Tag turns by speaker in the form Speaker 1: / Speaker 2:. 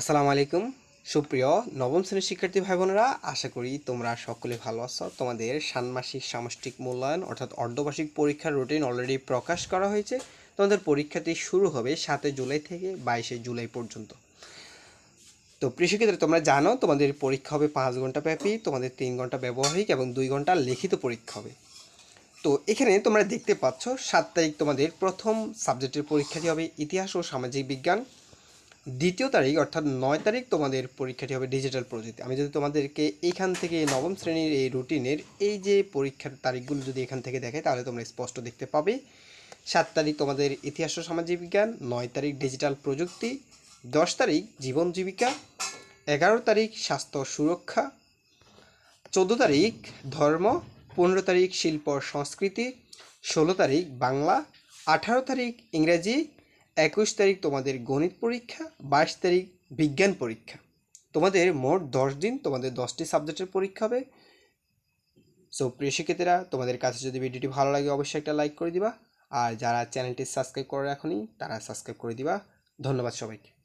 Speaker 1: আসসালামু আলাইকুম। সুপ্রিয় নবম শ্রেণির শিক্ষার্থী ভাই বোনেরা আশা করি তোমরা সকলে ভালো আছো। তোমাদের ষান্মাসিক সামষ্টিক মূল্যায়ন অর্থাৎ অর্ধবার্ষিক পরীক্ষার রুটিন অলরেডি প্রকাশ করা হয়েছে। তোমাদের পরীক্ষাটি শুরু হবে সাতই জুলাই থেকে বাইশে জুলাই পর্যন্ত। তো কৃষিক্ষেত্রে তোমরা জানো তোমাদের পরীক্ষা হবে পাঁচ ঘণ্টা ব্যাপী, তোমাদের তিন ঘণ্টা ব্যবহারিক এবং দুই ঘণ্টা লিখিত পরীক্ষা হবে। তো এখানে তোমরা দেখতে পাচ্ছ, সাত তারিখ তোমাদের প্রথম সাবজেক্টের পরীক্ষাটি হবে ইতিহাস ও সামাজিক বিজ্ঞান। দ্বিতীয় তারিখ, অর্থাৎ নয় তারিখ তোমাদের পরীক্ষাটি হবে ডিজিটাল প্রযুক্তি। আমি যদি তোমাদেরকে এইখান থেকে নবম শ্রেণির এই রুটিনের এই যে পরীক্ষার তারিখগুলো যদি এখান থেকে দেখে তাহলে তোমরা স্পষ্ট দেখতে পাবে। সাত তারিখ তোমাদের ইতিহাস ও সামাজিক বিজ্ঞান নয় তারিখ ডিজিটাল প্রযুক্তি, দশ তারিখ জীবন জীবিকা, এগারো তারিখ স্বাস্থ্য সুরক্ষা, চোদ্দ তারিখ ধর্ম, পনেরো তারিখ শিল্প সংস্কৃতি, ষোলো তারিখ বাংলা, আঠারো তারিখ ইংরেজি একুশ তারিখ তোমাদের গণিত পরীক্ষা, বাইশ তারিখ বিজ্ঞান পরীক্ষা। তোমাদের মোট দশ দিন তোমাদের দশটি সাবজেক্টের পরীক্ষা হবে। সো প্রিয় শিক্ষিতেরা তোমাদের কাছে যদি ভিডিওটি ভালো লাগে, অবশ্যই একটা লাইক করে দিবা। আর যারা চ্যানেলটি সাবস্ক্রাইব করে রাখনি, তারা সাবস্ক্রাইব করে দিবা। ধন্যবাদ সবাইকে।